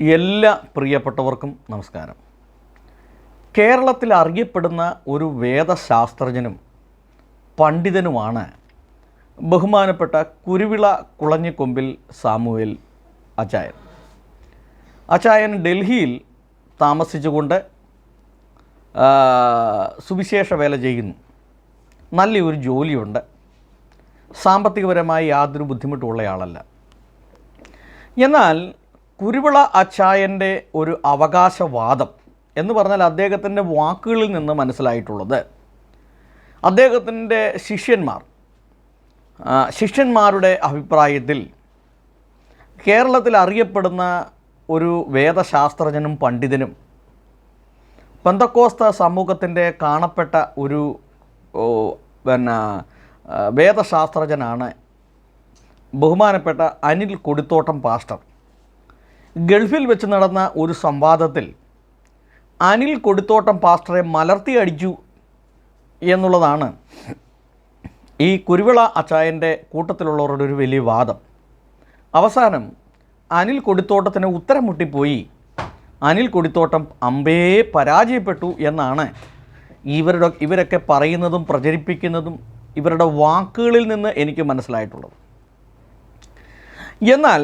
എല്ലാ പ്രിയപ്പെട്ടവർക്കും നമസ്കാരം. കേരളത്തിൽ അറിയപ്പെടുന്ന ഒരു വേദശാസ്ത്രജ്ഞനും പണ്ഡിതനുമാണ് ബഹുമാനപ്പെട്ട കുരുവിള കുളഞ്ഞിക്കൊമ്പിൽ സാമുവേൽ അച്ചായൻ. അച്ചായൻ ഡൽഹിയിൽ താമസിച്ചുകൊണ്ട് സുവിശേഷ വേല ചെയ്യുന്നു. നല്ലൊരു ജോലിയുണ്ട്. സാമ്പത്തികപരമായി യാതൊരു ബുദ്ധിമുട്ടുള്ള ആളല്ല. എന്നാൽ കുരുവിള അച്ചായന്റെ ഒരു അവകാശവാദം എന്ന് പറഞ്ഞാൽ അദ്ദേഹത്തിന്റെ വാക്കുകളിൽ നിന്ന് മനസ്സിലായിട്ടുള്ളത്. അദ്ദേഹത്തിന്റെ ശിഷ്യന്മാർ ശിഷ്യന്മാരുടെ അഭിപ്രായത്തിൽ കേരളത്തിൽ അറിയപ്പെടുന്ന ഒരു വേദശാസ്ത്രജ്ഞനും പണ്ഡിതനും പന്തക്കോസ്ത സമൂഹത്തിന്റെ കാണപ്പെട്ട ഒരു പിന്നെ വേദശാസ്ത്രജ്ഞനാണ് ബഹുമാനപ്പെട്ട അനിൽ കൊടിത്തോട്ടം പാസ്റ്റർ. ഗൾഫിൽ വെച്ച് നടന്ന ഒരു സംവാദത്തിൽ അനിൽ കൊടുത്തോട്ടം പാസ്റ്ററെ മലർത്തി അടിച്ചു എന്നുള്ളതാണ് ഈ കുരുവിള അച്ചായന്റെ കൂട്ടത്തിലുള്ളവരുടെ ഒരു വലിയ വാദം. അവസാനം അനിൽ കൊടിത്തോട്ടത്തിന് ഉത്തരം മുട്ടിപ്പോയി. അനിൽ കൊടിത്തോട്ടം അമ്പേ പരാജയപ്പെട്ടു എന്നാണ് ഇവരുടെ ഇവരൊക്കെ പറയുന്നതും പ്രചരിപ്പിക്കുന്നതും ഇവരുടെ വാക്കുകളിൽ നിന്ന് എനിക്ക് മനസ്സിലായിട്ടുള്ളത്. എന്നാൽ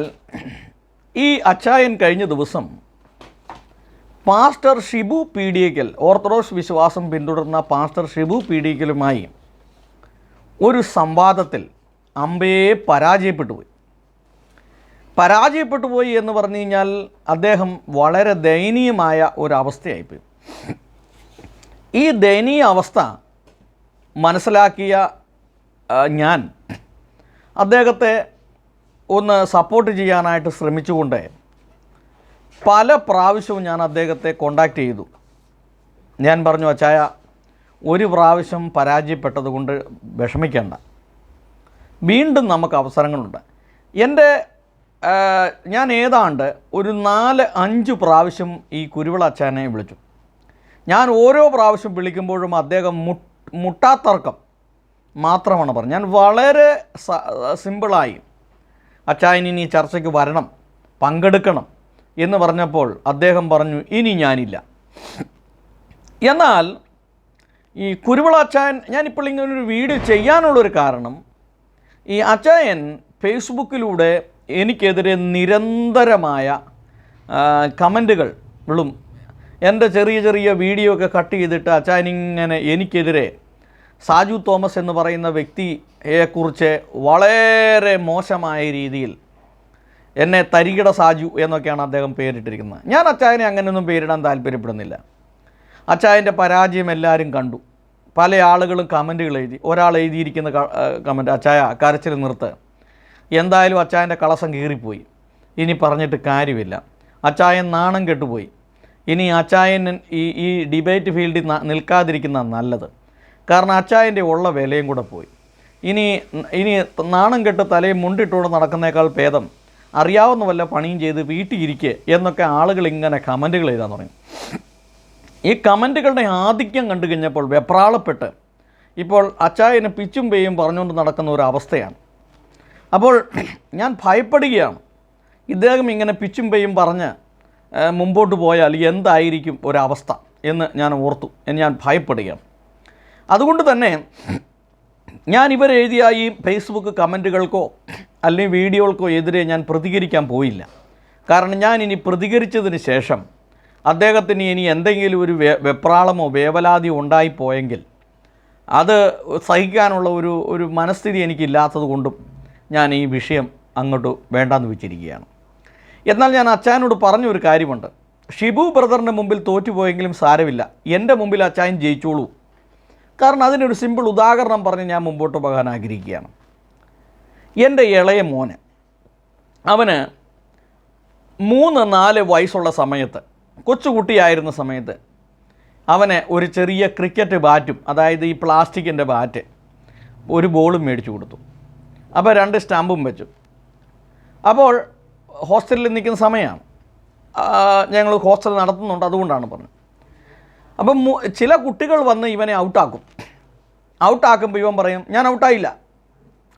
ഈ അച്ചായൻ കഴിഞ്ഞ ദിവസം പാസ്റ്റർ ഷിബു പീഡിയക്കൽ ഓർത്തഡോക്സ് വിശ്വാസം പിന്തുടർന്ന പാസ്റ്റർ ഷിബു പീഡിയക്കലുമായി ഒരു സംവാദത്തിൽ അമ്പയെ പരാജയപ്പെട്ടു പോയി. പരാജയപ്പെട്ടു പോയി എന്ന് പറഞ്ഞു കഴിഞ്ഞാൽ അദ്ദേഹം വളരെ ദയനീയമായ ഒരവസ്ഥയായിപ്പോയി ഈ ദയനീയ അവസ്ഥ മനസ്സിലാക്കിയ ഞാൻ അദ്ദേഹത്തെ ഒന്ന് സപ്പോർട്ട് ചെയ്യാനായിട്ട് ശ്രമിച്ചുകൊണ്ട് പല പ്രാവശ്യവും ഞാൻ അദ്ദേഹത്തെ കോണ്ടാക്റ്റ് ചെയ്തു. ഞാൻ പറഞ്ഞു അച്ചായ ഒരു പ്രാവശ്യം പരാജയപ്പെട്ടത് കൊണ്ട് വിഷമിക്കേണ്ട. വീണ്ടും നമുക്ക് അവസരങ്ങളുണ്ട്. എന്റെ ഞാൻ ഏതാണ്ട് ഒരു നാല് അഞ്ച് പ്രാവശ്യം ഈ കുരുവിള അച്ചാനെ വിളിച്ചു. ഞാൻ ഓരോ പ്രാവശ്യം വിളിക്കുമ്പോഴും അദ്ദേഹം മുട്ട് മുട്ടാത്തർക്കം മാത്രമാണ് പറഞ്ഞത്. ഞാൻ വളരെ സിമ്പിളായി അച്ചായൻ ഇനി ചർച്ചയ്ക്ക് വരണം പങ്കെടുക്കണം എന്ന് പറഞ്ഞപ്പോൾ അദ്ദേഹം പറഞ്ഞു ഇനി ഞാനില്ല. എന്നാൽ ഈ കുരുവിള അച്ചായൻ ഞാനിപ്പോൾ ഒരു വീഡിയോ ചെയ്യാനുള്ളൊരു കാരണം ഈ അച്ചായൻ ഫേസ്ബുക്കിലൂടെ എനിക്കെതിരെ നിരന്തരമായ കമന്റുകളും എന്റെ ചെറിയ ചെറിയ വീഡിയോ ഒക്കെ കട്ട് ചെയ്തിട്ട് അച്ചായൻ ഇങ്ങനെ എനിക്കെതിരെ സാജു തോമസ് എന്ന് പറയുന്ന വ്യക്തിയെക്കുറിച്ച് വളരെ മോശമായ രീതിയിൽ എന്നെ തരികിട സാജു എന്നൊക്കെയാണ് അദ്ദേഹം പേരിട്ടിരിക്കുന്നത്. ഞാൻ അച്ചായനെ അങ്ങനെയൊന്നും പേരിടാൻ താല്പര്യപ്പെടുന്നില്ല. അച്ചായന്റെ പരാജയം എല്ലാവരും കണ്ടു. പല ആളുകളും കമന്റുകൾ എഴുതി ഒരാൾ എഴുതിയിരിക്കുന്ന കമന്റ് അച്ചായ കരച്ചിൽ നിർത്ത്. എന്തായാലും അച്ചായന്റെ കളസം കീറിപ്പോയി. ഇനി പറഞ്ഞിട്ട് കാര്യമില്ല. അച്ചായൻ നാണം കെട്ടുപോയി. ഇനി അച്ചായൻ ഈ ഈ ഡിബേറ്റ് ഫീൽഡിൽ നിൽക്കാതിരിക്കുന്ന നല്ലത്. കാരണം അച്ചായന്റെ ഉള്ള വിലയും കൂടെ പോയി. ഇനി ഇനി നാണം കെട്ട് തലയും മുണ്ടിട്ടുകൊണ്ട് നടക്കുന്നേക്കാൾ ഭേദം അറിയാവുന്ന വല്ല പണിയും ചെയ്ത് വീട്ടിയിരിക്കുക എന്നൊക്കെ ആളുകൾ ഇങ്ങനെ കമന്റുകൾ എഴുതാൻ തുടങ്ങി. ഈ കമന്റുകളുടെ ആധിക്യം കണ്ടു കഴിഞ്ഞപ്പോൾ വെപ്രാളപ്പെട്ട് ഇപ്പോൾ അച്ചായന് പിച്ചും പേയും പറഞ്ഞുകൊണ്ട് നടക്കുന്ന ഒരു അവസ്ഥയാണ്. അപ്പോൾ ഞാൻ ഭയപ്പെടുകയാണ്. ഇദ്ദേഹം ഇങ്ങനെ പിച്ചും പേയും പറഞ്ഞ് മുമ്പോട്ട് പോയാൽ എന്തായിരിക്കും ഒരവസ്ഥ എന്ന് ഞാൻ ഓർത്തു എന്ന് ഞാൻ ഭയപ്പെടുകയാണ്. അതുകൊണ്ട് തന്നെ ഞാൻ ഇവരെഴുതിയ ഈ ഫേസ്ബുക്ക് കമന്റുകൾക്കോ അല്ലെങ്കിൽ വീഡിയോകൾക്കോ എതിരെ ഞാൻ പ്രതികരിക്കാൻ പോയില്ല. കാരണം ഞാൻ ഇനി പ്രതികരിച്ചതിന് ശേഷം അദ്ദേഹത്തിന് ഇനി എന്തെങ്കിലും ഒരു വെപ്രാളമോ വേവലാതിയോ ഉണ്ടായിപ്പോയെങ്കിൽ അത് സഹിക്കാനുള്ള ഒരു ഒരു മനസ്ഥിതി എനിക്കില്ലാത്തത് കൊണ്ടും ഞാൻ ഈ വിഷയം അങ്ങോട്ട് വേണ്ടാന്ന് വെച്ചിരിക്കുകയാണ്. എന്നാൽ ഞാൻ അച്ചായനോട് പറഞ്ഞൊരു കാര്യമുണ്ട്. ഷിബു ബ്രദറിന്റെ മുമ്പിൽ തോറ്റുപോയെങ്കിലും സാരമില്ല. എന്റെ മുമ്പിൽ അച്ചായൻ ജയിച്ചോളൂ. കാരണം അതിനൊരു സിമ്പിൾ ഉദാഹരണം പറഞ്ഞ് ഞാൻ മുമ്പോട്ട് പോകാൻ ആഗ്രഹിക്കുകയാണ്. എന്റെ ഇളയ മോന് അവന് മൂന്ന് നാല് വയസ്സുള്ള സമയത്ത് കൊച്ചുകുട്ടിയായിരുന്ന സമയത്ത് അവനെ ഒരു ചെറിയ ക്രിക്കറ്റ് ബാറ്റും അതായത് ഈ പ്ലാസ്റ്റിക്കിന്റെ ബാറ്റ് ഒരു ബോളും മേടിച്ചു കൊടുത്തു. അപ്പോൾ രണ്ട് സ്റ്റാമ്പും വെച്ചു. അപ്പോൾ ഹോസ്റ്റലിൽ നിൽക്കുന്ന സമയമാണ്. ഞങ്ങൾ ഹോസ്റ്റൽ നടത്തുന്നുണ്ട് അതുകൊണ്ടാണ് പറഞ്ഞത്. അപ്പം ചില കുട്ടികൾ വന്ന് ഇവനെ ഔട്ടാക്കും. ഔട്ടാക്കുമ്പോൾ ഇവൻ പറയും ഞാൻ ഔട്ടായില്ല.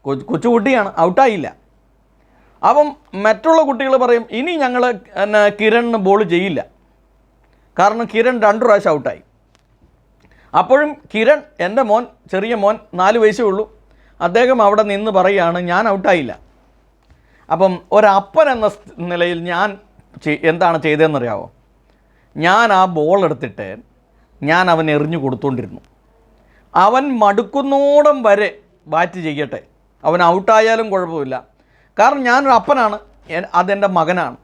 കൊച്ചു കൊച്ചുകുട്ടിയാണ് ഔട്ടായില്ല. അപ്പം മറ്റുള്ള കുട്ടികൾ പറയും ഇനി ഞങ്ങൾ കിരൺ കിരണിന് ബോൾ ചെയ്യില്ല. കാരണം കിരൺ രണ്ട് പ്രാവശ്യം ഔട്ടായി. അപ്പോഴും കിരൺ എന്റെ മോൻ ചെറിയ മോൻ നാല് വയസ്സേ ഉള്ളൂ. അദ്ദേഹം അവിടെ നിന്ന് പറയുകയാണ് ഞാൻ ഔട്ടായില്ല. അപ്പം ഒരപ്പൻ എന്ന നിലയിൽ ഞാൻ എന്താണ് ചെയ്തതെന്നറിയാവോ? ഞാൻ ആ ബോൾ എടുത്തിട്ട് ഞാൻ അവൻ എറിഞ്ഞു കൊടുത്തോണ്ടിരുന്നു. അവൻ മടുക്കുന്നോടം വരെ ബാറ്റ് ചെയ്യട്ടെ. അവൻ ഔട്ടായാലും കുഴപ്പമില്ല. കാരണം ഞാനൊരു അപ്പനാണ്. അതെന്റെ മകനാണ്.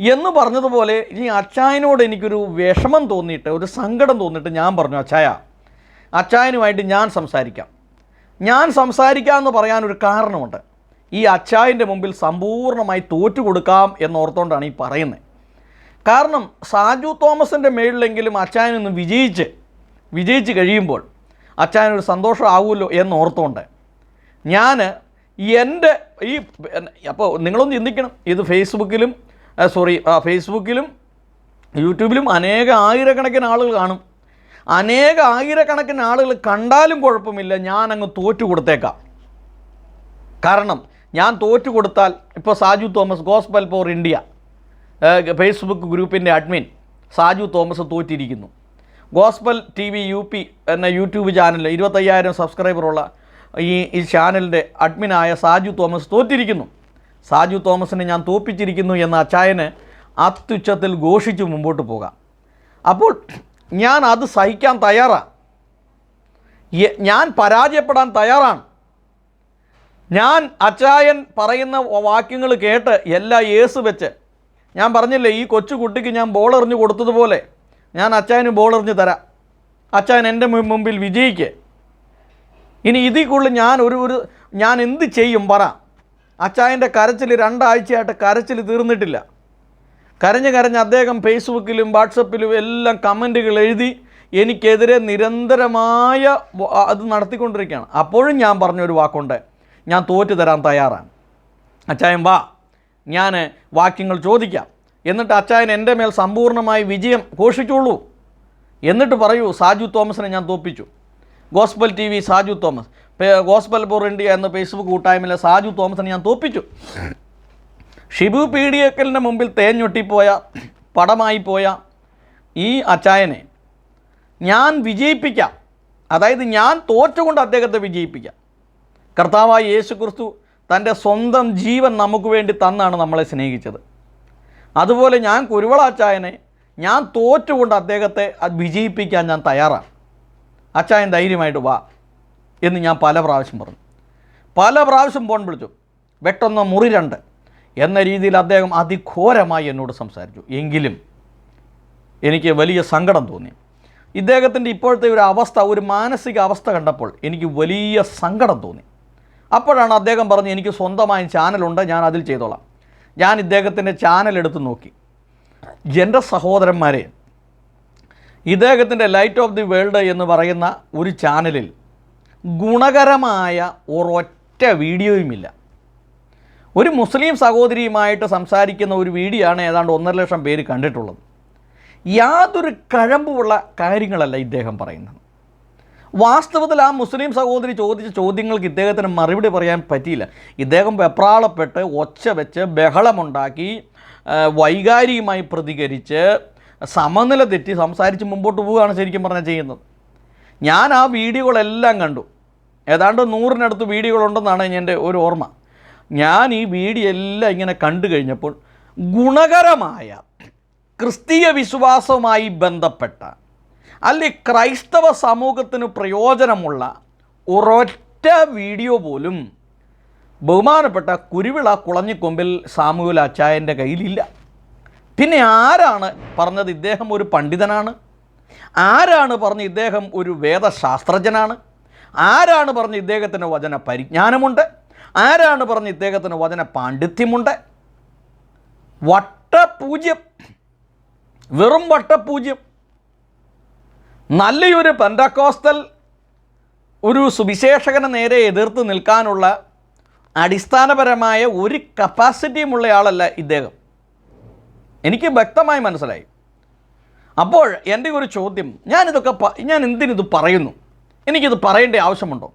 എന്ന് പറഞ്ഞതുപോലെ ഈ അച്ചായനോട് എനിക്കൊരു വിഷമം തോന്നിയിട്ട് ഒരു സങ്കടം തോന്നിയിട്ട് ഞാൻ പറഞ്ഞു അച്ചായ അച്ചായനുമായിട്ട് ഞാൻ സംസാരിക്കാം. ഞാൻ സംസാരിക്കാമെന്ന് പറയാനൊരു കാരണമുണ്ട്. ഈ അച്ചായന്റെ മുമ്പിൽ സമ്പൂർണമായി തോറ്റു കൊടുക്കാം എന്നോർത്തുകൊണ്ടാണ് ഈ പറയുന്നത്. കാരണം സാജു തോമസിന്റെ മേളിലെങ്കിലും അച്ചായനൊന്ന് വിജയിച്ച് വിജയിച്ച് കഴിയുമ്പോൾ അച്ചായനൊരു സന്തോഷമാവുമല്ലോ എന്നോർത്തുകൊണ്ട് ഞാൻ എന്റെ ഈ അപ്പോൾ നിങ്ങളൊന്ന് ചിന്തിക്കണം. ഇത് ഫേസ്ബുക്കിലും സോറി ഫേസ്ബുക്കിലും യൂട്യൂബിലും അനേക ആയിരക്കണക്കിന് ആളുകൾ കാണും. അനേക ആയിരക്കണക്കിന് ആളുകൾ കണ്ടാലും കുഴപ്പമില്ല ഞാൻ അങ്ങ് തോറ്റു കൊടുത്തേക്കാം. കാരണം ഞാൻ തോറ്റു കൊടുത്താൽ ഇപ്പോൾ Saju Thomas gospel for India Facebook ഗ്രൂപ്പിന്റെ admin Saju Thomas തോറ്റിരിക്കുന്നു. Gospel T V U P എന്ന യൂട്യൂബ് ചാനൽ ഇരുപത്തയ്യായിരം സബ്സ്ക്രൈബറുള്ള ഈ ഈ ചാനലിന്റെ അഡ്മിനായ സാജു തോമസ് തോറ്റിരിക്കുന്നു. സാജു തോമസിനെ ഞാൻ തോപ്പിച്ചിരിക്കുന്നു എന്ന അച്ചായന് അത്യുച്ചത്തിൽ ഘോഷിച്ച് മുമ്പോട്ട് പോകാം. അപ്പോൾ ഞാൻ അത് സഹിക്കാൻ തയ്യാറാണ് ഞാൻ പരാജയപ്പെടാൻ തയ്യാറാണ്. ഞാൻ അച്ചായൻ പറയുന്ന വാക്യങ്ങൾ കേട്ട് എല്ലാ ഏസ് വെച്ച് ഞാൻ പറഞ്ഞില്ലേ ഈ കൊച്ചു കുട്ടിക്ക് ഞാൻ ബോൾ എറിഞ്ഞ് കൊടുത്തതുപോലെ ഞാൻ അച്ചായന് ബോൾ എറിഞ്ഞ് തരാം. അച്ചായൻ എന്റെ മുമ്പിൽ വിജയിക്ക്. ഇനി ഇതിൽ കൂടുതൽ ഞാൻ ഒരു ഒരു ഞാൻ എന്ത് ചെയ്യും പറ. അച്ചായന്റെ കരച്ചിൽ രണ്ടാഴ്ചയായിട്ട് കരച്ചിൽ തീർന്നിട്ടില്ല. കരഞ്ഞ് കരഞ്ഞ് അദ്ദേഹം ഫേസ്ബുക്കിലും വാട്സപ്പിലും എല്ലാം കമന്റുകൾ എഴുതി എനിക്കെതിരെ നിരന്തരമായ അത് നടത്തിക്കൊണ്ടിരിക്കുകയാണ്. അപ്പോഴും ഞാൻ പറഞ്ഞൊരു വാക്കുണ്ട് ഞാൻ തോറ്റു തരാൻ തയ്യാറാണ്. അച്ചായൻ വാ. ഞാൻ വാക്യങ്ങൾ ചോദിക്കാം. എന്നിട്ട് അച്ചായൻ എന്റെ മേൽ സമ്പൂർണമായി വിജയം ഘോഷിച്ചുള്ളൂ എന്നിട്ട് പറയൂ സാജു തോമസിനെ ഞാൻ തോപ്പിച്ചു. Gospel T V Saju Thomas. Gospel for India എന്ന ഫേസ്ബുക്ക് കൂട്ടായ്മയിലെ സാജു തോമസിനെ ഞാൻ തോപ്പിച്ചു. ഷിബു പി ഡി എക്കലിന്റെ മുമ്പിൽ തേഞ്ഞൊട്ടിപ്പോയ പടമായി പോയ ഈ അച്ചായനെ ഞാൻ വിജയിപ്പിക്കാം. അതായത് ഞാൻ തോറ്റുകൊണ്ട് അദ്ദേഹത്തെ വിജയിപ്പിക്കാം. കർത്താവായി യേശു ക്രിസ്തു തന്റെ സ്വന്തം ജീവൻ നമുക്ക് വേണ്ടി തന്നാണ് നമ്മളെ സ്നേഹിച്ചത്. അതുപോലെ ഞാൻ കുരുവളാച്ചായനെ ഞാൻ തോറ്റുകൊണ്ട് അദ്ദേഹത്തെ വിജയിപ്പിക്കാൻ ഞാൻ തയ്യാറാണ്. അച്ചായൻ ധൈര്യമായിട്ട് വാ എന്ന് ഞാൻ പല പ്രാവശ്യം പറഞ്ഞു. പല പ്രാവശ്യം ഫോൺ വിളിച്ചു. വെട്ടൊന്ന് മുറി രണ്ട് എന്ന രീതിയിൽ അദ്ദേഹം അതിഘോരമായി എന്നോട് സംസാരിച്ചു. എങ്കിലും എനിക്ക് വലിയ സങ്കടം തോന്നി. ഇദ്ദേഹത്തിന്റെ ഇപ്പോഴത്തെ ഒരു അവസ്ഥ ഒരു മാനസിക അവസ്ഥ കണ്ടപ്പോൾ എനിക്ക് വലിയ സങ്കടം തോന്നി. അപ്പോഴാണ് അദ്ദേഹം പറഞ്ഞ് എനിക്ക് സ്വന്തമായി ചാനലുണ്ട് ഞാൻ അതിൽ ചെയ്തോളാം. ഞാൻ ഇദ്ദേഹത്തിന്റെ ചാനൽ എടുത്ത് നോക്കി. എന്റെ സഹോദരന്മാരെ ഇദ്ദേഹത്തിന്റെ ലൈറ്റ് ഓഫ് ദി വേൾഡ് എന്ന് പറയുന്ന ഒരു ചാനലിൽ ഗുണകരമായ ഒരൊറ്റ വീഡിയോയുമില്ല. ഒരു മുസ്ലിം സഹോദരിയുമായിട്ട് സംസാരിക്കുന്ന ഒരു വീഡിയോ ആണ് ഏതാണ്ട് ഒന്നര ലക്ഷം പേര് കണ്ടിട്ടുള്ളത്. യാതൊരു കഴമ്പുള്ള കാര്യങ്ങളല്ല ഇദ്ദേഹം പറയുന്നത്. വാസ്തവത്തിൽ ആ മുസ്ലിം സഹോദരി ചോദിച്ച ചോദ്യങ്ങൾക്ക് ഇദ്ദേഹത്തിന് മറുപടി പറയാൻ പറ്റിയില്ല. ഇദ്ദേഹം വെപ്രാളപ്പെട്ട് ഒച്ച വെച്ച് ബഹളമുണ്ടാക്കി വൈകാരികമായി പ്രതികരിച്ച് സമനില തെറ്റി സംസാരിച്ച് മുമ്പോട്ട് പോവുകയാണ് ശരിക്കും പറഞ്ഞാൽ ചെയ്യുന്നത്. ഞാൻ ആ വീഡിയോകളെല്ലാം കണ്ടു. ഏതാണ്ട് നൂറിനടുത്ത് വീഡിയോകളുണ്ടെന്നാണ് എന്റെ ഒരു ഓർമ്മ. ഞാൻ ഈ വീഡിയോ എല്ലാം ഇങ്ങനെ കണ്ടു കഴിഞ്ഞപ്പോൾ ഗുണകരമായ ക്രിസ്തീയ വിശ്വാസവുമായി ബന്ധപ്പെട്ട അല്ലെ ക്രൈസ്തവ സമൂഹത്തിന് പ്രയോജനമുള്ള ഒരൊറ്റ വീഡിയോ പോലും ബഹുമാനപ്പെട്ട കുരുവിള കുളഞ്ഞിക്കൊമ്പിൽ സാമൂഹ്യ അച്ചായന്റെ കയ്യിലില്ല. പിന്നെ ആരാണ് പറഞ്ഞത് ഇദ്ദേഹം ഒരു പണ്ഡിതനാണ്? ആരാണ് പറഞ്ഞ് ഇദ്ദേഹം ഒരു വേദശാസ്ത്രജ്ഞനാണ്? ആരാണ് പറഞ്ഞ് ഇദ്ദേഹത്തിന് വചന പരിജ്ഞാനമുണ്ട്? ആരാണ് പറഞ്ഞ് ഇദ്ദേഹത്തിന് വചന പാണ്ഡിത്യമുണ്ട്? വട്ടപൂജ്യം. വെറും വട്ടപൂജ്യം. നല്ലൊരു പെൻഡക്കോസ്റ്റൽ ഒരു സുവിശേഷകന് നേരെ എതിർത്ത് നിൽക്കാനുള്ള അടിസ്ഥാനപരമായ ഒരു കപ്പാസിറ്റിയുമുള്ള ആളല്ല ഇദ്ദേഹം. എനിക്ക് വ്യക്തമായി മനസ്സിലായി. അപ്പോൾ എന്റെ ഒരു ചോദ്യം ഞാനിതൊക്കെ ഞാൻ എന്തിനിത് പറയുന്നു? എനിക്കിത് പറയേണ്ട ആവശ്യമുണ്ടോ?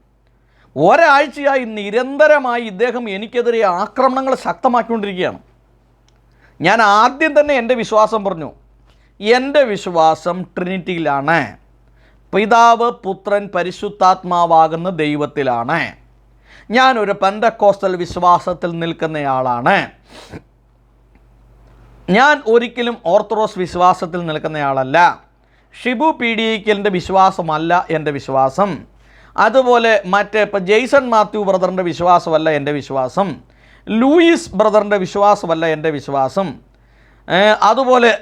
ഒരാഴ്ചയായി നിരന്തരമായി ഇദ്ദേഹം എനിക്കെതിരെ ആക്രമണങ്ങൾ ശക്തമാക്കിക്കൊണ്ടിരിക്കുകയാണ്. ഞാൻ ആദ്യം തന്നെ എന്റെ വിശ്വാസം പറഞ്ഞു. എന്റെ വിശ്വാസം ട്രിനിറ്റിയിലാണ്. പിതാവ് പുത്രൻ പരിശുദ്ധാത്മാവാകുന്ന ദൈവത്തിലാണ്. ഞാനൊരു പെന്തക്കോസ്റ്റൽ വിശ്വാസത്തിൽ നിൽക്കുന്നയാളാണ്. ഞാൻ ഒരിക്കലും ഓർത്തഡോക്സ് വിശ്വാസത്തിൽ നിൽക്കുന്നയാളല്ല. ഷിബു പി ഡി ഇക്കലിന്റെ വിശ്വാസമല്ല എന്റെ വിശ്വാസം. അതുപോലെ മറ്റേ ഇപ്പം ജെയ്സൺ മാത്യു ബ്രദറിന്റെ വിശ്വാസമല്ല എന്റെ വിശ്വാസം. ലൂയിസ് ബ്രദറിന്റെ വിശ്വാസമല്ല എന്റെ വിശ്വാസം. അതുപോലെ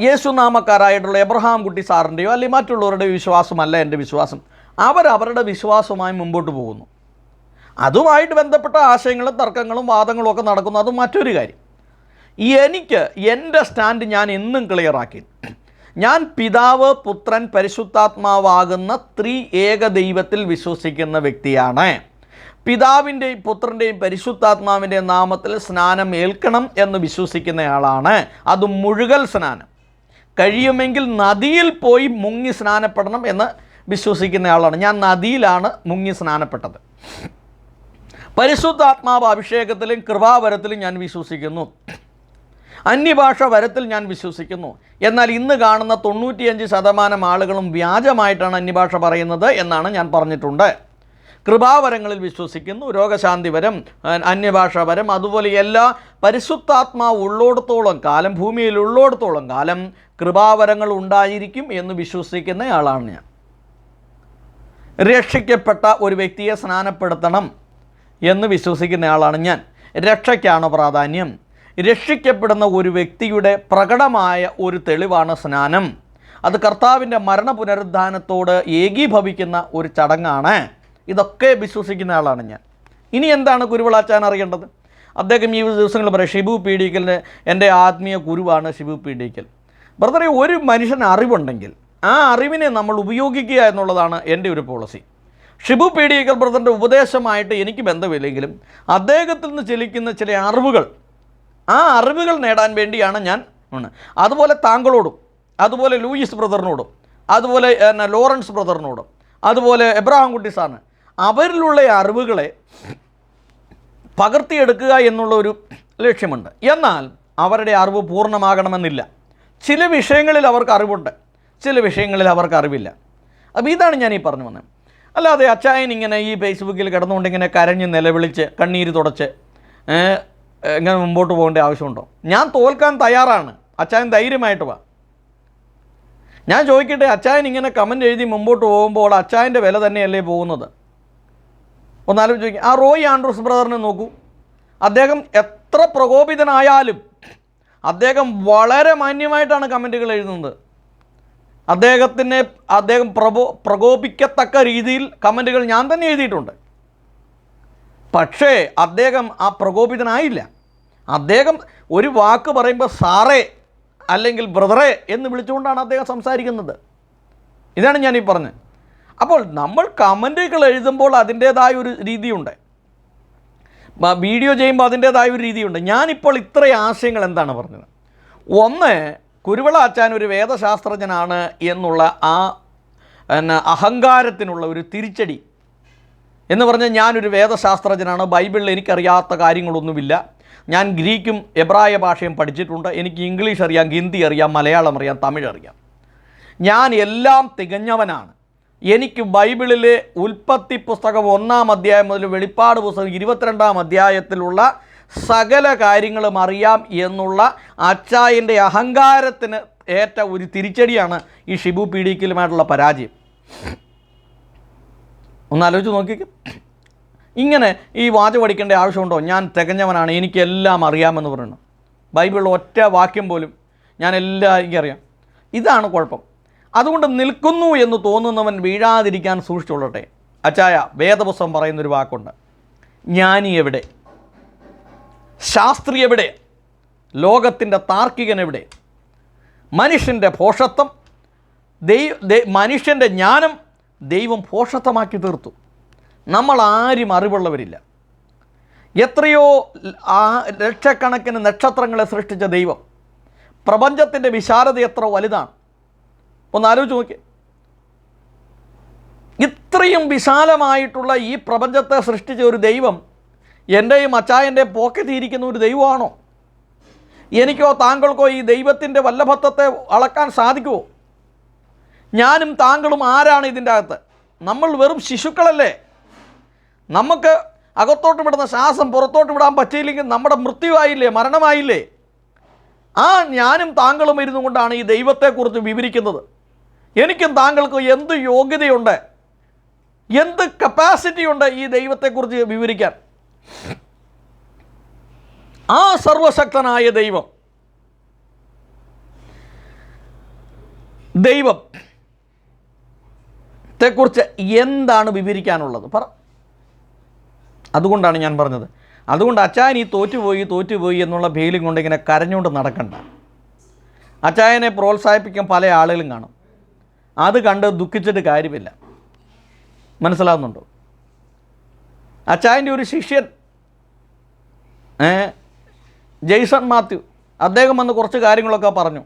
യേശുനാമക്കാരായിട്ടുള്ള എബ്രഹാം കുട്ടി സാറിന്റെയോ അല്ലെങ്കിൽ മറ്റുള്ളവരുടെ വിശ്വാസമല്ല എന്റെ വിശ്വാസം. അവരവരുടെ വിശ്വാസവുമായി മുമ്പോട്ട് പോകുന്നു. അതുമായിട്ട് ബന്ധപ്പെട്ട ആശയങ്ങളും തർക്കങ്ങളും വാദങ്ങളും ഒക്കെ നടക്കുന്നു. അത് മറ്റൊരു കാര്യം. എനിക്ക് എന്റെ സ്റ്റാൻഡ് ഞാൻ എന്നും ക്ലിയറാക്കി ഞാൻ പിതാവ് പുത്രൻ പരിശുദ്ധാത്മാവാകുന്ന ത്രീ ഏക ദൈവത്തിൽ വിശ്വസിക്കുന്ന വ്യക്തിയാണ്. പിതാവിന്റെയും പുത്രന്റെയും പരിശുദ്ധാത്മാവിന്റെയും നാമത്തിൽ സ്നാനം ഏൽക്കണം എന്ന് വിശ്വസിക്കുന്നയാളാണ്. അത് മുഴുകൽ സ്നാനം. കഴിയുമെങ്കിൽ നദിയിൽ പോയി മുങ്ങി സ്നാനപ്പെടണം എന്ന് വിശ്വസിക്കുന്നയാളാണ്. ഞാൻ നദിയിലാണ് മുങ്ങി സ്നാനപ്പെട്ടത്. പരിശുദ്ധാത്മാവ് അഭിഷേകത്തിലും കൃപാവരത്തിലും ഞാൻ വിശ്വസിക്കുന്നു. അന്യഭാഷ വരത്തിൽ ഞാൻ വിശ്വസിക്കുന്നു. എന്നാൽ ഇന്ന് കാണുന്ന തൊണ്ണൂറ്റിയഞ്ച് ശതമാനം ആളുകളും വ്യാജമായിട്ടാണ് അന്യഭാഷ പറയുന്നത് എന്നാണ് ഞാൻ പറഞ്ഞിട്ടുണ്ട്. കൃപാവരങ്ങളിൽ വിശ്വസിക്കുന്നു രോഗശാന്തി വരം അഹ് അന്യഭാഷ വരം അതുപോലെ എല്ലാ പരിശുദ്ധാത്മാവ് ഉള്ളോടത്തോളം കാലം ഭൂമിയിൽ ഉള്ളോടത്തോളം കാലം കൃപാവരങ്ങൾ ഉണ്ടായിരിക്കും എന്ന് വിശ്വസിക്കുന്ന ആളാണ് ഞാൻ. രക്ഷിക്കപ്പെട്ട ഒരു വ്യക്തിയെ സ്നാനപ്പെടുത്തണം എന്ന് വിശ്വസിക്കുന്ന ആളാണ് ഞാൻ. രക്ഷയ്ക്കാണ് പ്രാധാന്യം. രക്ഷിക്കപ്പെടുന്ന ഒരു വ്യക്തിയുടെ പ്രകടമായ ഒരു തെളിവാണ് സ്നാനം. അത് കർത്താവിന്റെ മരണ പുനരുദ്ധാനത്തോട് ഏകീഭവിക്കുന്ന ഒരു ചടങ്ങാണ്. ഇതൊക്കെ വിശ്വസിക്കുന്ന ആളാണ് ഞാൻ. ഇനി എന്താണ് കുരുവിളാച്ചാൻ അറിയേണ്ടത്? അദ്ദേഹം ഈ ദിവസങ്ങൾ പറയും ഷിബു പീഡിക്കലിന്റെ എന്റെ ആത്മീയ ഗുരുവാണ് ഷിബു പീഡിക്കൽ. ബ്രദറെ ഒരു മനുഷ്യൻ അറിവുണ്ടെങ്കിൽ ആ അറിവിനെ നമ്മൾ ഉപയോഗിക്കുക എന്നുള്ളതാണ് എന്റെ ഒരു പോളിസി ഷിബു പീഡിയക്കൽ ബ്രദറിന്റെ ഉപദേശമായിട്ട് എനിക്ക് ബന്ധമില്ലെങ്കിലും അദ്ദേഹത്തിൽ നിന്ന് ചലിക്കുന്ന ചില അറിവുകൾ ആ അറിവുകൾ നേടാൻ വേണ്ടിയാണ് ഞാൻ അതുപോലെ താങ്കളോടും അതുപോലെ ലൂയിസ് ബ്രദറിനോടും അതുപോലെ ലോറൻസ് ബ്രദറിനോടും അതുപോലെ എബ്രഹാം കുട്ടി സാറിന് അവരിലുള്ള അറിവുകളെ പകർത്തിയെടുക്കുക എന്നുള്ള ഒരു ലക്ഷ്യമുണ്ട്. എന്നാൽ അവരുടെ അറിവ് പൂർണമാകണമെന്നില്ല. ചില വിഷയങ്ങളിൽ അവർക്ക് അറിവുണ്ട്. ചില വിഷയങ്ങളിൽ അവർക്ക് അറിവില്ല. അപ്പോൾ ഇതാണ് ഞാൻ ഈ പറഞ്ഞു വന്നത്. അല്ലാതെ അച്ചായൻ ഇങ്ങനെ ഈ ഫേസ്ബുക്കിൽ കിടന്നുകൊണ്ട് ഇങ്ങനെ കരഞ്ഞ് നിലവിളിച്ച് കണ്ണീര് തുടച്ച് ഇങ്ങനെ മുമ്പോട്ട് പോകേണ്ട ആവശ്യമുണ്ടോ? ഞാൻ തോൽക്കാൻ തയ്യാറാണ്. അച്ചായൻ ധൈര്യമായിട്ട് വാ. ഞാൻ ചോദിക്കട്ടെ അച്ചായൻ ഇങ്ങനെ കമന്റ് എഴുതി മുമ്പോട്ട് പോകുമ്പോൾ അച്ചായന്റെ വില തന്നെയല്ലേ പോകുന്നത്? ഒന്നാലോചിച്ച് ചോദിക്കും ആ റോയ് ആൻഡ്രൂസ് ബ്രദറിനെ നോക്കൂ. അദ്ദേഹം എത്ര പ്രകോപിതനായാലും അദ്ദേഹം വളരെ മാന്യമായിട്ടാണ് കമന്റുകൾ എഴുതുന്നത്. അദ്ദേഹത്തിനെ അദ്ദേഹം പ്രബോ പ്രകോപിക്കത്തക്ക രീതിയിൽ കമന്റുകൾ ഞാൻ തന്നെ എഴുതിയിട്ടുണ്ട്. പക്ഷേ അദ്ദേഹം ആ പ്രകോപിതനായില്ല. അദ്ദേഹം ഒരു വാക്ക് പറയുമ്പോൾ സാറേ അല്ലെങ്കിൽ ബ്രദറെ എന്ന് വിളിച്ചുകൊണ്ടാണ് അദ്ദേഹം സംസാരിക്കുന്നത്. ഇതാണ് ഞാനീ പറഞ്ഞത്. അപ്പോൾ നമ്മൾ കമന്റുകൾ എഴുതുമ്പോൾ അതിന്റേതായ ഒരു രീതിയുണ്ട്. വീഡിയോ ചെയ്യുമ്പോൾ അതിന്റേതായ ഒരു രീതിയുണ്ട്. ഞാനിപ്പോൾ ഇത്ര ആശയങ്ങൾ എന്താണ് പറഞ്ഞത്? ഒന്ന് കുരുവിള അച്ചാൻ ഒരു വേദശാസ്ത്രജ്ഞനാണ് എന്നുള്ള ആ പിന്നെ അഹങ്കാരത്തിനുള്ള ഒരു തിരിച്ചടി. എന്ന് പറഞ്ഞാൽ ഞാനൊരു വേദശാസ്ത്രജ്ഞനാണ്. ബൈബിളിൽ എനിക്കറിയാത്ത കാര്യങ്ങളൊന്നുമില്ല. ഞാൻ ഗ്രീക്കും എബ്രായ ഭാഷയും പഠിച്ചിട്ടുണ്ട്. എനിക്ക് ഇംഗ്ലീഷ് അറിയാം ഹിന്ദി അറിയാം മലയാളം അറിയാം തമിഴ് അറിയാം. ഞാൻ എല്ലാം തികഞ്ഞവനാണ്. എനിക്ക് ബൈബിളിലെ ഉൽപ്പത്തി പുസ്തകം ഒന്നാം അധ്യായം മുതൽ വെളിപ്പാട് പുസ്തകം ഇരുപത്തിരണ്ടാം അധ്യായത്തിലുള്ള സകല കാര്യങ്ങളും അറിയാം എന്നുള്ള അച്ചായന്റെ അഹങ്കാരത്തിന് ഏറ്റ ഒരു തിരിച്ചടിയാണ് ഈ ഷിബു പീഡിക്കലുമായിട്ടുള്ള പരാജയം. ഒന്ന് ആലോചിച്ച് നോക്കിക്കേ. ഇങ്ങനെ ഈ വാച പഠിക്കേണ്ട ആവശ്യമുണ്ടോ? ഞാൻ തികഞ്ഞവനാണ് എനിക്കെല്ലാം അറിയാമെന്ന് പറയുന്നു. ബൈബിളിൽ ഒറ്റ വാക്യം പോലും ഞാൻ എല്ലാം എനിക്കറിയാം. ഇതാണ് കുഴപ്പം. അതുകൊണ്ട് നിൽക്കുന്നു എന്ന് തോന്നുന്നവൻ വീഴാതിരിക്കാൻ സൂക്ഷിച്ചുകൊള്ളട്ടെ. അച്ചായ വേദപുസ്തകം പറയുന്നൊരു വാക്കുണ്ട്. ജ്ഞാനി എവിടെ? ശാസ്ത്രി എവിടെ? ലോകത്തിന്റെ താർക്കികൻ എവിടെ? മനുഷ്യന്റെ ഭോഷത്വം ദൈവ മനുഷ്യന്റെ ജ്ഞാനം ദൈവം ഭോഷത്വമാക്കി തീർത്തു. നമ്മൾ ആരും അറിവുള്ളവരില്ല. എത്രയോ ആ ലക്ഷക്കണക്കിന് നക്ഷത്രങ്ങളെ സൃഷ്ടിച്ച ദൈവം. പ്രപഞ്ചത്തിന്റെ വിശാലത എത്ര വലുതാണ്. ഒന്ന് ആലോചിച്ച് നോക്കി ഇത്രയും വിശാലമായിട്ടുള്ള ഈ പ്രപഞ്ചത്തെ സൃഷ്ടിച്ച ഒരു ദൈവം എന്റെയും അച്ചായന്റെ പോക്കറ്റിൽ ഇരിക്കുന്ന ഒരു ദൈവമാണോ? എനിക്കോ താങ്കൾക്കോ ഈ ദൈവത്തിന്റെ വല്ലഭത്വത്തെ അളക്കാൻ സാധിക്കുമോ ഞാനും താങ്കളും ആരാണ് ഇതിന്റെ അകത്ത്? നമ്മൾ വെറും ശിശുക്കളല്ലേ? നമുക്ക് അകത്തോട്ട് വിടുന്ന ശ്വാസം പുറത്തോട്ട് വിടാൻ പറ്റിയില്ലെങ്കിൽ നമ്മുടെ മൃത്യുവായില്ലേ മരണമായില്ലേ? ആ ഞാനും താങ്കളും ഇരുന്നു കൊണ്ടാണ് ഈ ദൈവത്തെക്കുറിച്ച് വിവരിക്കുന്നത്. എനിക്കും താങ്കൾക്കും എന്ത് യോഗ്യതയുണ്ട്? എന്ത് കപ്പാസിറ്റി ഉണ്ട് ഈ ദൈവത്തെക്കുറിച്ച് വിവരിക്കാൻ? ആ സർവശക്തനായ ദൈവം ദൈവം ത്തെക്കുറിച്ച് എന്താണ് വിവരിക്കാനുള്ളത്? പറ. അതുകൊണ്ടാണ് ഞാൻ പറഞ്ഞത്. അതുകൊണ്ട് അച്ചായൻ ഈ തോറ്റുപോയി തോറ്റുപോയി എന്നുള്ള ഫീലിംഗ് കൊണ്ട് ഇങ്ങനെ കരഞ്ഞുകൊണ്ട് നടക്കണ്ട. അച്ചായനെ പ്രോത്സാഹിപ്പിക്കാൻ പല ആളുകളും കാണും. അത് കണ്ട് ദുഃഖിച്ചിട്ട് കാര്യമില്ല. മനസ്സിലാവുന്നുണ്ടോ? അച്ചായന്റെ ഒരു ശിഷ്യൻ ജെയ്സൺ മാത്യു അദ്ദേഹം വന്ന് കുറച്ച് കാര്യങ്ങളൊക്കെ പറഞ്ഞു.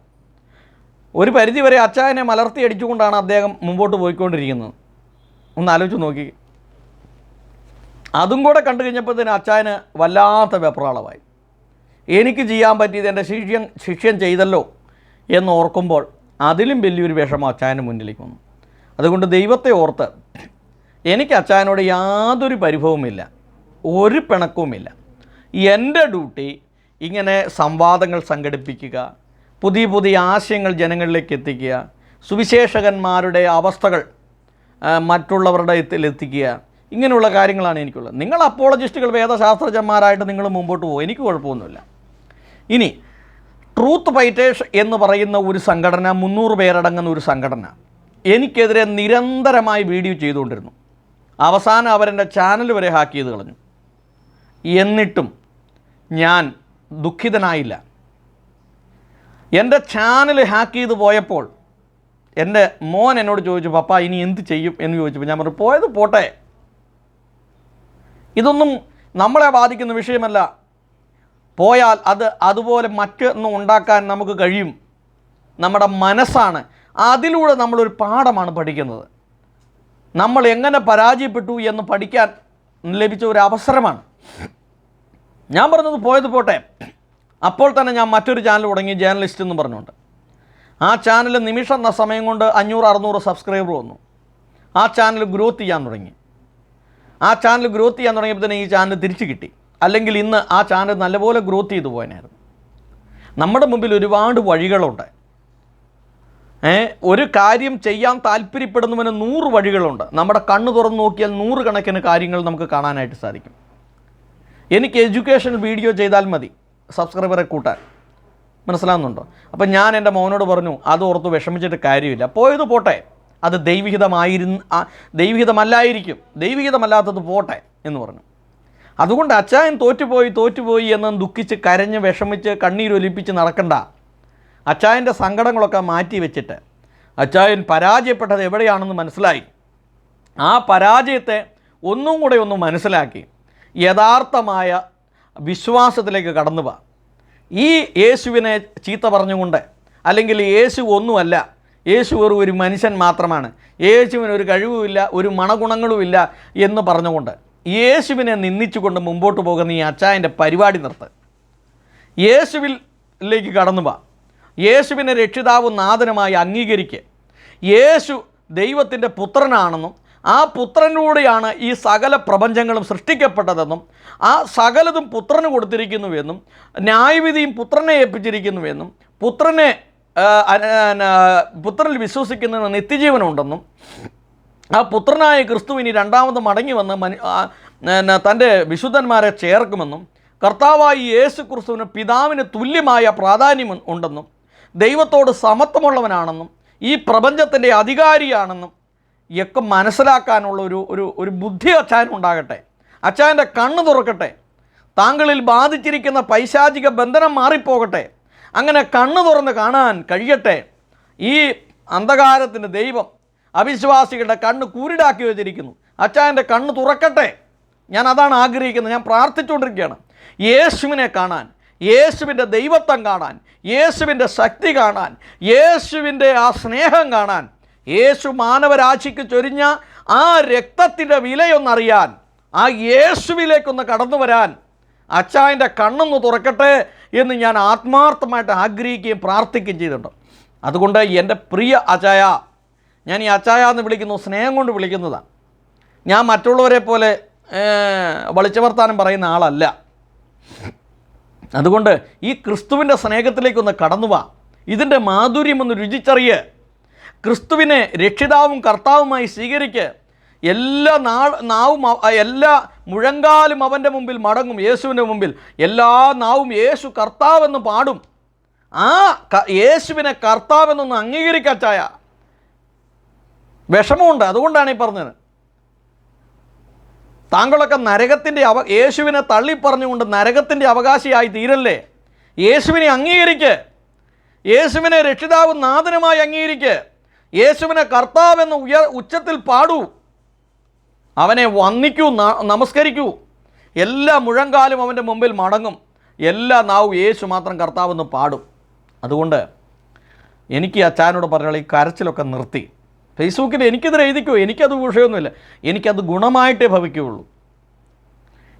ഒരു പരിധിവരെ അച്ചായനെ മലർത്തി അടിച്ചുകൊണ്ടാണ് അദ്ദേഹം മുമ്പോട്ട് പോയിക്കൊണ്ടിരിക്കുന്നത്. ഒന്ന് ആലോചിച്ച് നോക്കി. അതും കൂടെ കണ്ടു കഴിഞ്ഞപ്പോൾ തന്നെ അച്ചായന് വല്ലാത്ത വെപ്രാളമായി. എനിക്ക് ചെയ്യാൻ പറ്റിയത് എന്റെ ശിഷ്യൻ ശിഷ്യൻ ചെയ്തല്ലോ എന്ന് ഓർക്കുമ്പോൾ അതിലും വലിയൊരു വിഷമം അച്ചായന് മുന്നിലേക്ക് വന്നു. അതുകൊണ്ട് ദൈവത്തെ ഓർത്ത് എനിക്ക് അച്ചായനോട് യാതൊരു പരിഭവമില്ല ഒരു പിണക്കവുമില്ല. എന്റെ ഡ്യൂട്ടി ഇങ്ങനെ സംവാദങ്ങൾ സംഘടിപ്പിക്കുക പുതിയ പുതിയ ആശയങ്ങൾ ജനങ്ങളിലേക്ക് എത്തിക്കുക സുവിശേഷകന്മാരുടെ അവസ്ഥകൾ മറ്റുള്ളവരുടെ എത്തിക്കുക ഇങ്ങനെയുള്ള കാര്യങ്ങളാണ് എനിക്കുള്ളത്. നിങ്ങൾ അപ്പോളജിസ്റ്റുകൾ വേദശാസ്ത്രജ്ഞന്മാരായിട്ട് നിങ്ങൾ മുമ്പോട്ട് പോകും. എനിക്ക് കുഴപ്പമൊന്നുമില്ല. ഇനി ട്രൂത്ത് ഫൈറ്റേഴ്സ് എന്ന് പറയുന്ന ഒരു സംഘടന മുന്നൂറ് പേരടങ്ങുന്ന ഒരു സംഘടന എനിക്കെതിരെ നിരന്തരമായി വീഡിയോ ചെയ്തുകൊണ്ടിരുന്നു. അവസാനം അവരെന്റെ ചാനൽ വരെ ഹാക്ക് ചെയ്ത് കളഞ്ഞു. എന്നിട്ടും ഞാൻ ദുഃഖിതനായില്ല. എന്റെ ചാനൽ ഹാക്ക് ചെയ്ത് പോയപ്പോൾ എന്റെ മോൻ എന്നോട് ചോദിച്ചു പപ്പ ഇനി എന്ത് ചെയ്യും? എന്ന് ചോദിച്ചപ്പോൾ ഞാൻ പറഞ്ഞു പോയത് പോട്ടെ. ഇതൊന്നും നമ്മളെ ബാധിക്കുന്ന വിഷയമല്ല. പോയാൽ അത് അതുപോലെ മറ്റൊന്നും ഉണ്ടാക്കാൻ നമുക്ക് കഴിയും. നമ്മുടെ മനസ്സാണ്. അതിലൂടെ നമ്മളൊരു പാഠമാണ് പഠിക്കുന്നത്. നമ്മൾ എങ്ങനെ പരാജയപ്പെട്ടു എന്ന് പഠിക്കാൻ ലഭിച്ച ഒരു അവസരമാണ്. ഞാൻ പറഞ്ഞത് പോയത് പോട്ടെ. അപ്പോൾ തന്നെ ഞാൻ മറ്റൊരു ചാനൽ തുടങ്ങി ജേർണലിസ്റ്റ് എന്ന് പറഞ്ഞുകൊണ്ട്. ആ ചാനൽ നിമിഷം എന്ന സമയം കൊണ്ട് അഞ്ഞൂറ് അറുന്നൂറ് സബ്സ്ക്രൈബർ വന്നു. ആ ചാനൽ ഗ്രോത്ത് ചെയ്യാൻ തുടങ്ങി. ആ ചാനൽ ഗ്രോത്ത് ചെയ്യാൻ തുടങ്ങിയപ്പോൾ തന്നെ ഈ ചാനൽ തിരിച്ചു കിട്ടി. അല്ലെങ്കിൽ ഇന്ന് ആ ചാനൽ നല്ലപോലെ ഗ്രോത്ത് ചെയ്തു പോയനായിരുന്നു. നമ്മുടെ മുമ്പിൽ ഒരുപാട് വഴികളുണ്ട്. ഒരു കാര്യം ചെയ്യാൻ താല്പര്യപ്പെടുന്നവന് നൂറ് വഴികളുണ്ട്. നമ്മുടെ കണ്ണ് തുറന്നു നോക്കിയാൽ നൂറുകണക്കിന് കാര്യങ്ങൾ നമുക്ക് കാണാനായിട്ട് സാധിക്കും. എനിക്ക് എഡ്യൂക്കേഷൻ വീഡിയോ ചെയ്താൽ മതി. സബ്സ്ക്രൈബറെ കൂട്ടാൻ. മനസ്സിലാവുന്നുണ്ടോ? അപ്പം ഞാൻ എന്റെ മോനോട് പറഞ്ഞു അത് ഓർത്ത് വിഷമിച്ചിട്ട് കാര്യമില്ല. പോയത് പോട്ടെ. അത് ദൈവിഹിതമായിരുന്ന ദൈവിഹിതമല്ലായിരിക്കും. ദൈവിഹിതമല്ലാത്തത് പോട്ടെ എന്ന് പറഞ്ഞു. അതുകൊണ്ട് അച്ചായൻ തോറ്റുപോയി തോറ്റുപോയി എന്ന് ദുഃഖിച്ച് കരഞ്ഞ് വിഷമിച്ച് കണ്ണീരൊലിപ്പിച്ച് നടക്കണ്ട. അച്ചായന്റെ സങ്കടങ്ങളൊക്കെ മാറ്റി വെച്ചിട്ട്. അച്ചായൻ പരാജയപ്പെട്ടത് എവിടെയാണെന്ന് മനസ്സിലായി. ആ പരാജയത്തെ ഒന്നും കൂടെ ഒന്ന് മനസ്സിലാക്കി. യഥാർത്ഥമായ വിശ്വാസത്തിലേക്ക് കടന്നു വാ. ഈ യേശുവിനെ ചീത്ത പറഞ്ഞുകൊണ്ട് അല്ലെങ്കിൽ യേശു ഒന്നുമല്ല യേശു ഒരു ഒരു മനുഷ്യൻ മാത്രമാണ് യേശുവിന് ഒരു കഴിവുമില്ല ഒരു മണഗുണങ്ങളുമില്ല എന്ന് പറഞ്ഞുകൊണ്ട് യേശുവിനെ നിന്ദിച്ചുകൊണ്ട് മുമ്പോട്ട് പോകുന്ന ഈ അച്ചായന്റെ പരിപാടി നിർത്ത്. യേശുവിലേക്ക് കടന്നു വാ. യേശുവിനെ രക്ഷിതാവും നാഥനുമായി അംഗീകരിക്കുക യേശു ദൈവത്തിന്റെ പുത്രനാണെന്നും ആ പുത്രനിലൂടെയാണ് ഈ സകല പ്രപഞ്ചങ്ങളും സൃഷ്ടിക്കപ്പെട്ടതെന്നും ആ സകലതും പുത്രന് കൊടുത്തിരിക്കുന്നുവെന്നും ന്യായവിധിയും പുത്രനെ ഏൽപ്പിച്ചിരിക്കുന്നുവെന്നും പുത്രനെ പുത്രനിൽ വിശ്വസിക്കുന്നതിന് നിത്യജീവനുണ്ടെന്നും ആ പുത്രനായ ക്രിസ്തു ഇനി രണ്ടാമത് മടങ്ങി വന്ന് മനു തന്റെ വിശുദ്ധന്മാരെ ചേർക്കുമെന്നും കർത്താവായി യേശു ക്രിസ്തുവിന് പിതാവിന് തുല്യമായ പ്രാധാന്യം ഉണ്ടെന്നും ദൈവത്തോട് സമത്വമുള്ളവനാണെന്നും ഈ പ്രപഞ്ചത്തിന്റെ അധികാരിയാണെന്നും ഒക്കെ മനസ്സിലാക്കാനുള്ള ഒരു ഒരു ഒരു ബുദ്ധി അച്ചായൻ ഉണ്ടാകട്ടെ. അച്ചായന്റെ കണ്ണ് തുറക്കട്ടെ. താങ്കളിൽ ബാധിച്ചിരിക്കുന്ന പൈശാചിക ബന്ധനം മാറിപ്പോകട്ടെ. അങ്ങനെ കണ്ണ് തുറന്ന് കാണാൻ കഴിയട്ടെ. ഈ അന്ധകാരത്തിന്റെ ദൈവം അവിശ്വാസികളുടെ കണ്ണ് കൂരിടാക്കി വെച്ചിരിക്കുന്നു. അച്ചായന്റെ കണ്ണ് തുറക്കട്ടെ. ഞാൻ അതാണ് ആഗ്രഹിക്കുന്നത്. ഞാൻ പ്രാർത്ഥിച്ചുകൊണ്ടിരിക്കുകയാണ്. യേശുവിനെ കാണാൻ യേശുവിന്റെ ദൈവത്വം കാണാൻ യേശുവിന്റെ ശക്തി കാണാൻ യേശുവിന്റെ ആ സ്നേഹം കാണാൻ യേശു മാനവരാശിക്ക് ചൊരിഞ്ഞ ആ രക്തത്തിന്റെ വിലയൊന്നറിയാൻ ആ യേശുവിലേക്കൊന്ന് കടന്നു വരാൻ അച്ചായന്റെ കണ്ണൊന്ന് തുറക്കട്ടെ എന്ന് ഞാൻ ആത്മാർത്ഥമായിട്ട് ആഗ്രഹിക്കുകയും പ്രാർത്ഥിക്കുകയും ചെയ്തിട്ടുണ്ട്. അതുകൊണ്ട് എന്റെ പ്രിയ അച്ചായ ഞാൻ ഈ അച്ചായ എന്ന് വിളിക്കുന്നു സ്നേഹം കൊണ്ട് വിളിക്കുന്നതാണ്. ഞാൻ മറ്റുള്ളവരെ പോലെ വളിച്ചവർത്താനം പറയുന്ന ആളല്ല. അതുകൊണ്ട് ഈ ക്രിസ്തുവിന്റെ സ്നേഹത്തിലേക്കൊന്ന് കടന്നു വാ. ഇതിന്റെ മാധുര്യമൊന്ന് രുചിച്ചറിയ്. ക്രിസ്തുവിനെ രക്ഷിതാവും കർത്താവുമായി സ്വീകരിക്ക്. എല്ലാ നാ നാവും എല്ലാ മുഴങ്കാലും അവന്റെ മുമ്പിൽ മടങ്ങും യേശുവിന്റെ മുമ്പിൽ. എല്ലാ നാവും യേശു കർത്താവെന്ന് പാടും. ആ യേശുവിനെ കർത്താവെന്നൊന്ന് അംഗീകരിക്കാച്ചായ വിഷമമുണ്ട് അതുകൊണ്ടാണ് ഈ പറഞ്ഞത്. താങ്കളൊക്കെ നരകത്തിന്റെ അവ യേശുവിനെ തള്ളിപ്പറഞ്ഞുകൊണ്ട് നരകത്തിന്റെ അവകാശിയായി തീരല്ലേ? യേശുവിനെ അംഗീകരിക്ക്. യേശുവിനെ രക്ഷിതാവ് നാഥനുമായി അംഗീകരിക്ക്. യേശുവിനെ കർത്താവെന്ന് ഉയ ഉച്ചത്തിൽ പാടൂ. അവനെ വന്ദിക്കൂ നമസ്കരിക്കൂ. എല്ലാ മുഴങ്കാലും അവന്റെ മുമ്പിൽ മടങ്ങും. എല്ലാ നാവും യേശു മാത്രം കർത്താവെന്ന് പാടും. അതുകൊണ്ട് എനിക്ക് അച്ചാനോട് പറഞ്ഞാൽ ഈ കരച്ചിലൊക്കെ നിർത്തി. ഫേസ്ബുക്കിൽ എനിക്കെതിരെ എഴുതിക്കോ? എനിക്കത് വിഷയമൊന്നുമില്ല. എനിക്കത് ഗുണമായിട്ടേ ഭവിക്കുകയുള്ളൂ.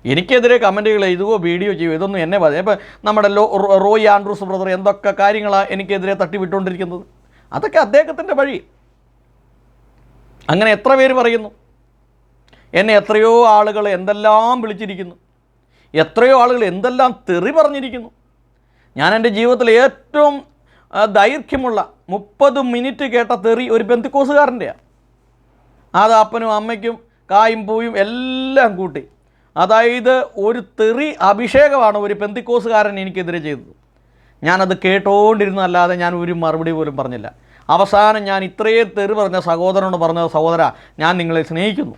എനിക്കെതിരെ കമന്റുകൾ എഴുതുകയോ വീഡിയോ ചെയ്യുകയോ ഇതൊന്നും എന്നെ പറയാം ഇപ്പം നമ്മുടെ ലോ റോയ് ആൻഡ്രൂസ് ബ്രദർ എന്തൊക്കെ കാര്യങ്ങളാണ് എനിക്കെതിരെ തട്ടിവിട്ടുകൊണ്ടിരിക്കുന്നത്? അതൊക്കെ അദ്ദേഹത്തിന്റെ വഴി. അങ്ങനെ എത്ര പേര് പറയുന്നു? എന്നെ എത്രയോ ആളുകൾ എന്തെല്ലാം വിളിച്ചിരിക്കുന്നു? എത്രയോ ആളുകൾ എന്തെല്ലാം തെറി പറഞ്ഞിരിക്കുന്നു? ഞാൻ എന്റെ ജീവിതത്തിൽ ഏറ്റവും ദൈർഘ്യമുള്ള മുപ്പത് മിനിറ്റ് കേട്ട തെറി ഒരു ബന്ധുക്കോസുകാരന്റെയാണ് അത് അപ്പനും അമ്മയ്ക്കും കായും പൂയും എല്ലാം കൂട്ടി. അതായത് ഒരു തെറി അഭിഷേകമാണ് ഒരു പെന്തിക്കോസുകാരൻ എനിക്കെതിരെ ചെയ്തത്. ഞാനത് കേട്ടോണ്ടിരുന്നല്ലാതെ ഞാൻ ഒരു മറുപടി പോലും പറഞ്ഞില്ല. അവസാനം ഞാൻ ഇത്രയും തെറി പറഞ്ഞ സഹോദരനോട് പറഞ്ഞ സഹോദര ഞാൻ നിങ്ങളെ സ്നേഹിക്കുന്നു.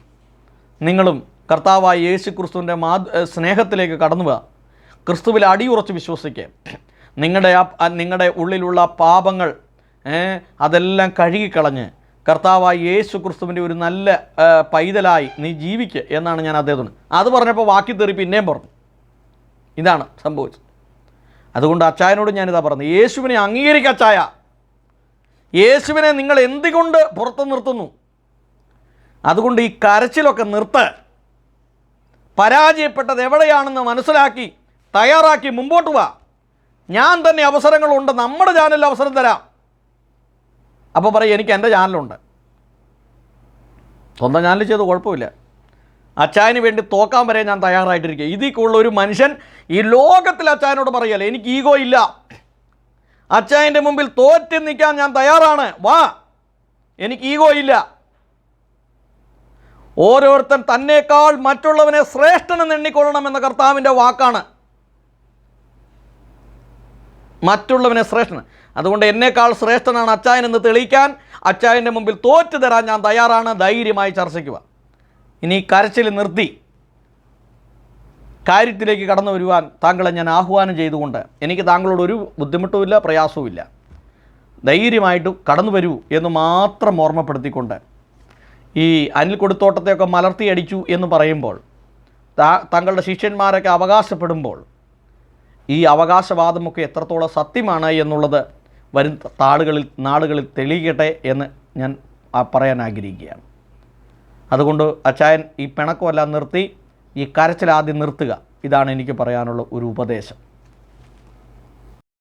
നിങ്ങളും കർത്താവായ യേശു ക്രിസ്തുവിന്റെ മാ സ്നേഹത്തിലേക്ക് കടന്നു പോവുക ക്രിസ്തുവിൽ അടിയുറച്ച് വിശ്വസിക്കുക നിങ്ങളുടെ ആ നിങ്ങളുടെ ഉള്ളിലുള്ള പാപങ്ങൾ അതെല്ലാം കഴുകിക്കളഞ്ഞ് കർത്താവായി യേശു ക്രിസ്തുവിന്റെ ഒരു നല്ല പൈതലായി നീ ജീവിക്കുക എന്നാണ് ഞാൻ അദ്ദേഹത്തിന് അത് പറഞ്ഞപ്പോൾ വാക്കി തെറി പിന്നെയും പറഞ്ഞു. ഇതാണ് സംഭവിച്ചത്. അതുകൊണ്ട് അച്ചായനോട് ഞാനിതാ പറഞ്ഞു യേശുവിനെ അംഗീകരിക്കുക അച്ചായ. യേശുവിനെ നിങ്ങൾ എന്തുകൊണ്ട് പുറത്ത് നിർത്തുന്നു? അതുകൊണ്ട് ഈ കരച്ചിലൊക്കെ നിർത്ത്. പരാജയപ്പെട്ടത് എവിടെയാണെന്ന് മനസ്സിലാക്കി തയ്യാറാക്കി മുമ്പോട്ട് വാ. ഞാൻ തന്നെ അവസരങ്ങളുണ്ട് നമ്മുടെ ചാനലിൽ അവസരം തരാം. അപ്പോൾ പറയും എനിക്ക് എന്റെ ചാനലുണ്ട് സ്വന്തം ചാനൽ ചെയ്ത് കുഴപ്പമില്ല. അച്ചായന് വേണ്ടി തോക്കാൻ വരെ ഞാൻ തയ്യാറായിട്ടിരിക്കുക ഇതിൽ കൂടുതൽ ഒരു മനുഷ്യൻ ഈ ലോകത്തിൽ അച്ചായനോട് പറയല്ല എനിക്ക് ഈഗോ ഇല്ല. അച്ചായന്റെ മുമ്പിൽ തോറ്റ് നിൽക്കാൻ ഞാൻ തയ്യാറാണ്. വാ എനിക്ക് ഈഗോ ഇല്ല. ഓരോരുത്തൻ തന്നേക്കാൾ മറ്റുള്ളവനെ ശ്രേഷ്ഠനെന്ന് എണ്ണിക്കൊള്ളണം എന്ന കർത്താവിന്റെ വാക്കാണ്. മറ്റുള്ളവനെ ശ്രേഷ്ഠൻ. അതുകൊണ്ട് എന്നേക്കാൾ ശ്രേഷ്ഠനാണ് അച്ചായൻ എന്ന് തെളിയിക്കാൻ അച്ചായന്റെ മുമ്പിൽ തോറ്റു തരാൻ ഞാൻ തയ്യാറാണ്. ധൈര്യമായി ചർച്ചയ്ക്കുക. ഇനി കരച്ചിൽ നിർത്തി. കാര്യത്തിലേക്ക് കടന്നു വരുവാൻ താങ്കളെ ഞാൻ ആഹ്വാനം ചെയ്തുകൊണ്ട് എനിക്ക് താങ്കളോട് ഒരു ബുദ്ധിമുട്ടുമില്ല പ്രയാസവുമില്ല. ധൈര്യമായിട്ട് കടന്നു വരൂ എന്ന് മാത്രം ഓർമ്മപ്പെടുത്തിക്കൊണ്ട് ഈ അനിൽ കൊടുത്തോട്ടത്തെയൊക്കെ മലർത്തിയടിച്ചു എന്ന് പറയുമ്പോൾ താങ്കളുടെ ശിഷ്യന്മാരൊക്കെ അവകാശപ്പെടുമ്പോൾ ഈ അവകാശവാദമൊക്കെ എത്രത്തോളം സത്യമാണ് എന്നുള്ളത് വരും താളുകളിൽ നാളുകളിൽ തെളിയിക്കട്ടെ എന്ന് ഞാൻ പറയാൻ ആഗ്രഹിക്കുകയാണ്. അതുകൊണ്ട് അച്ചായൻ ഈ പിണക്കമെല്ലാം നിർത്തി ഈ കരച്ചിൽ ആദ്യം നിർത്തുക. ഇതാണ് എനിക്ക് പറയാനുള്ള ഒരു ഉപദേശം.